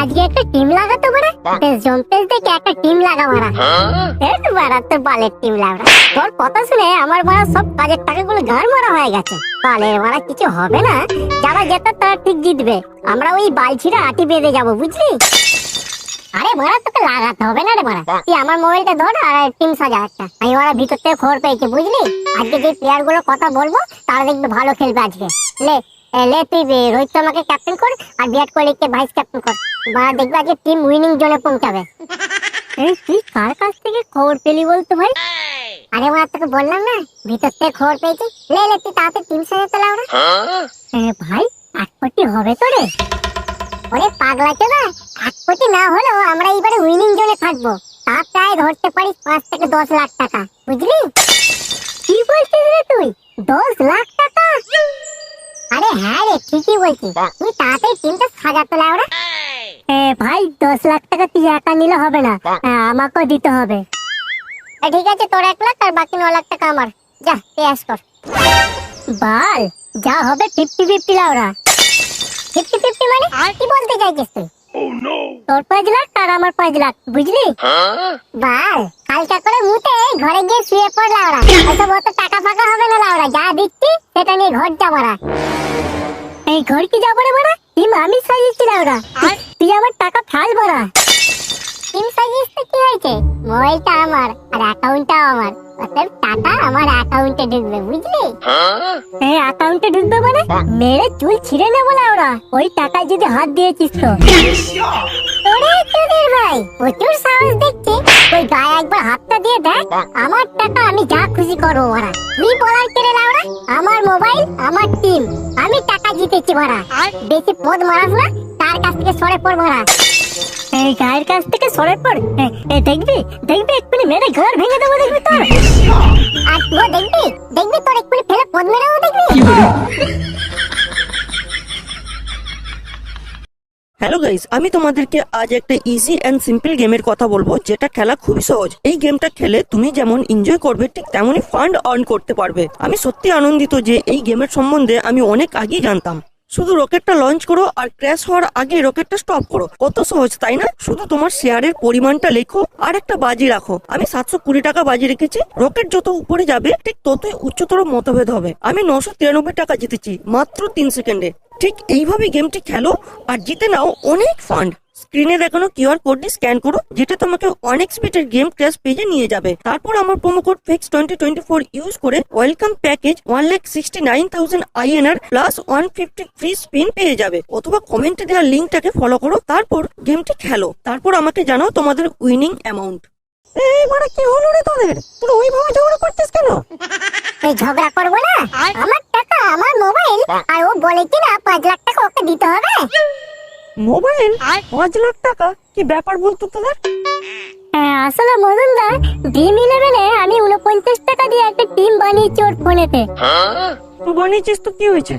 আজকে একটা টিম লাগাতো বড়া। বেশ জম্পেস দেখে একটা টিম লাগা মারা এই তো বাড়া তোর বালের টিম লাগা তোর কথা শুনে আমার বাড়া সব কাজের টাকাগুলো গাড় মারা হয়ে গেছে। বালের বাড়া কিছু হবে না। যারা যেত তারা ঠিক জিতবে। আমরা ওই বালছিরা আটি বেঁধে যাব বুঝলি? আরে বড়া তোকে লাগাতে হবে না রে বড়া। তুই আমার মোবাইলটা ধর আর টিম সাজা একটা। আমি ওরা ভিতর থেকে খবর পেয়েছি বুঝলি? আজকে যে প্লেয়ারগুলোর কথা বলব তারা দেখবে ভালো খেলবে আজকে। লে এ, লে তুই রোহিত শর্মাকে ক্যাপ্টেন কর আর বিরাট কোহলিকে ভাইস ক্যাপ্টেন কর। বা দেখবে আজকে টিম উইনিং জোনে পৌঁছাবে। এই তুই কার কাছ থেকে খবর পেলি বলতো ভাই? আরে তোকে বললাম না ভিতর থেকে খবর পেয়েছি লে লে তুই তাড়াতাড়ি টিম এ, ভাই কোটি হবে তো রে ওরে পাগলা না কোটি না আমরা এবারে উইনিং জোনে থাকব। তা প্রায় ধরতে পারিস পাঁচ থেকে দশ লাখ টাকা বুঝলি? কি বলছিস রে তুই? দশ লাখ টাকা? হ্যাঁ রে ঠিকই বলছিস। তুই তাড়াতাড়ি টিমটা সাজাতে লাউরা ভাই দশ লাখ টাকা তুই একা নিলে হবে না। এ, আমাকেও দিতে হবে। ঠিক আছে তোর এক লাখ আর বাকি ন লাখ টাকা আমার। যা পেয়াস কর। বাল যা হবে ফিফটি ফিফটি লাউরা ফিফটি ফিফটি মানে কি বলতে চাইছিস তুই? তোর পাঁচ লাখ আর আমার পাঁচ লাখ বুঝলি? বাল হালকা করে মুতে ঘরে গিয়ে শুয়ে পড় লাউরা ওসব অত টাকা ফাঁকা হবে না লাউরা যা দিচ্ছি সেটা নিয়ে ঘর যাবারা এই ঘর কি যাব রে বাড়া টিম আমি সাজিয়েছি লাউরা তুই আমার টাকা ফাল বাড়া টিম সাজিয়েছ কি হয়েছে? মোবাইলটা আমার আর অ্যাকাউন্টটাও আমার। অতএব টাকা আমার অ্যাকাউন্টে ঢুকবে বুঝলি? অ্যাকাউন্টে ঢুকবে মানে? মেরে চুল ছিঁড়ে নেব লাউরা ওই টাকায় যদি হাত দিয়েছিস তো। ওরে তোদের ভাই। প্রচুর সাহস দেখছি ওই গায়ে একবার হাতটা দিয়ে দেখ আমার টাকা আমি যা খুশি করব ওরা তুই বলার কেড়ে লাউরা আমার মোবাইল আমার টিম। আমি টাকা জিতেছি ভরা বেশি পদ মারাস না তার কাছ থেকে সরে পড় ভরা এই গায়ের কাছ থেকে সরে পড়। দেখবি? দেখবি? এক্ষুনি মেরে ঘর ভেঙে দেবো দেখবি তোর। আর তুইও দেখবি? দেখবি তোর এক্ষুনি ফেলে পদ মেরেও দেখবি? হ্যালো গাইস আমি তোমাদেরকে আজ একটা ইজি অ্যান্ড সিম্পল গেমের কথা বলব, যেটা খেলা খুবই সহজ। এই গেমটা খেলে তুমি যেমন এনজয় করবে, ঠিক তেমনই ফান্ড আর্ন করতে পারবে। আমি সত্যি আনন্দিত যে এই গেমের সম্বন্ধে আমি অনেক আগেই জানতাম। শুধু রকেটটা লঞ্চ করো আর ক্র্যাশ হওয়ার আগে রকেটটা স্টপ করো। কত সহজ, তাই না? শুধু তোমার শেয়ারের পরিমাণটা লেখো আর একটা বাজি রাখো। আমি সাতশো কুড়ি টাকা বাজি রেখেছি। রকেট যত উপরে যাবে, ঠিক ততই উচ্চতর মতভেদ হবে। আমি নশো তিরানব্বই টাকা জিতেছি, মাত্র তিন সেকেন্ডে। ঠিক এইভাবে গেমটি খেলো আর জিতে নাও অনেক ফান্ড স্ক্রিনে দেখানো কিউআর কোডটি স্ক্যান করো যেটা তোমাকে অনেক স্পিডের গেম ক্র্যাশ পেজে নিয়ে যাবে। তারপর আমার promo code fix twenty twenty four use করে welcome package one lakh sixty nine thousand INR plus one fifty free spin পেয়ে যাবে। অথবা কমেন্টে দেওয়া লিঙ্কটাকে ফলো করো তারপর গেমটি খেলো। তারপর আমাকে জানাও তোমাদের উইনিং অ্যামাউন্ট এবারে কি হলো রে তোদের? তোরা ওইভাবে ঝগড়া করছিস কেন? এই ঝগড়া করব না? আমার টাকা আমার আর ও বলে কি না পাঁচ লাখ টাকা ওকে দিতে হবে? মোবাইল? পাঁচ লাখ টাকা? কি ব্যাপার বলতো তোদের? হ্যাঁ, আসলে মজুমদার ড্রিম ইলেভেনে আমি উনপঞ্চাশ টাকা দিয়ে একটা টিম বানিয়েছি ওর ফোনেতে তুই বানিয়েছিস তো কি হয়েছে?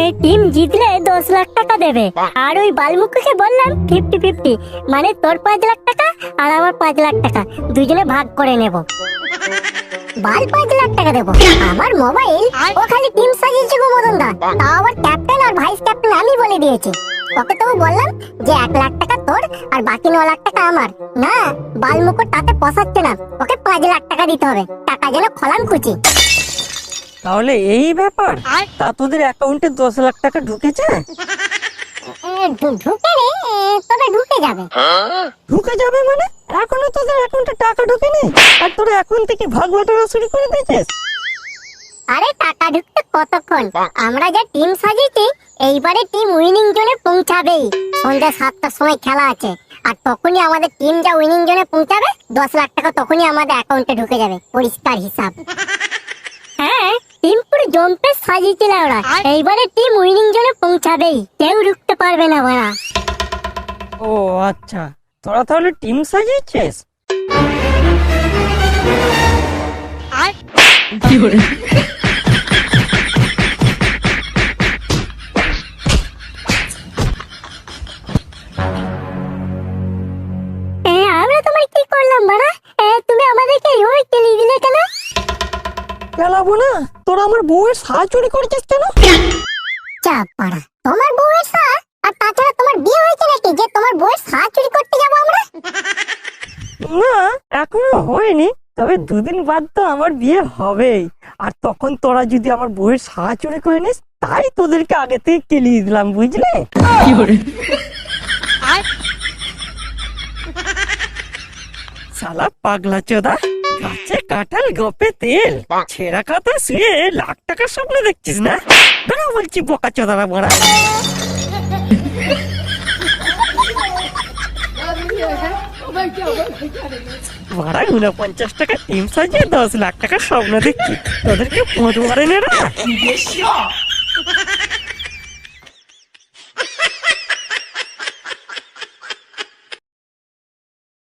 এই টিম জিতলে দশ লাখ টাকা দেবে। আর ওই বালমুখকে বললাম ফিফটি ফিফটি মানে তোর পাঁচ লাখ টাকা আর আমার পাঁচ লাখ টাকা দুজনে ভাগ করে নেব। বাল পাঁচ লাখ টাকা দেবো। আমার মোবাইল ও খালি টিম সাজিয়েছে গো মদনদা। তাও আবার ক্যাপ্টেন আর ভাইস ক্যাপ্টেন আমি বলে দিয়েছি। ওকে তো বললাম যে এক লাখ টাকা তোর আর বাকি ন লাখ টাকা আমার। না বালমুকুর তাতে পোষাচ্ছে না। ওকে পাঁচ লাখ টাকা দিতে হবে। টাকা যেন খলান কুচি তাহলে এই ব্যাপার? তা তোদের অ্যাকাউন্টে দশ লাখ টাকা ঢুকেছে? ঢুকে রে এ, তবে ঢুকে যাবে। ঢুকে যাবে মানে? এখনও তোদের অ্যাকাউন্টে টাকা ঢুকেনি? আর তোরা এখন থেকে ভাগ বাটোয়ারা শুরু করে দিয়েছিস? আরে টাকা ঢুকতে কতক্ষণ? আমরা যে টিম সাজিয়েছি এইবারে টিম উইনিং জোনে পৌঁছাবেই। সন্ধ্যা সাতটার সময় খেলা আছে। আর তখনই আমাদের টিম যা উইনিং জোনে পৌঁছাবে দশ লাখ টাকা তখনই আমাদের অ্যাকাউন্টে ঢুকে যাবে পরিষ্কার হিসাব। হ্যাঁ টিম পুরো জম্পে সাজিয়েছিল ওরা। এইবারে টিম উইনিং জোনে পৌঁছাবেই। কেউ ঢুকতে পারবে না ওরা। ও আচ্ছা। তোরা তাহলে টিম সাজিয়েছিস? আমরা তোমার কি করলাম বাড়া? তুমি আমাদেরকে দিলে কেন? পেলাবো না তোরা আমার বউয়ের সাজ চুরি করেছিস কেন? চাপ পাড়া তোমার বউয়ের সা আর তাছাড়া তোমার বিয়ে হয়েছে নাকি? যে তোমার বউয়ের সা চুরি করতে না এখনও হয়নি। তবে দুদিন বাদ তো আমার বিয়ে হবেই। আর তখন তোরা যদি আমার বউয়ের সাহা চুরি করে নিস তাই তোদেরকে আগে থেকে কেলিয়ে দিলাম বুঝলে? শালা পাগলা চোদা গাছে কাঁঠাল গপে তেল। ছেঁড়া কাতা শুয়ে লাখ টাকার স্বপ্ন দেখছিস না? বেড়া বলছি বোকা চোদারা মারা। ভাড়া উনপঞ্চাশ টাকা টিম সাজিয়ে দশ লাখ টাকা স্বপ্ন দেখছি। তোদেরকে পোঁত মারেন না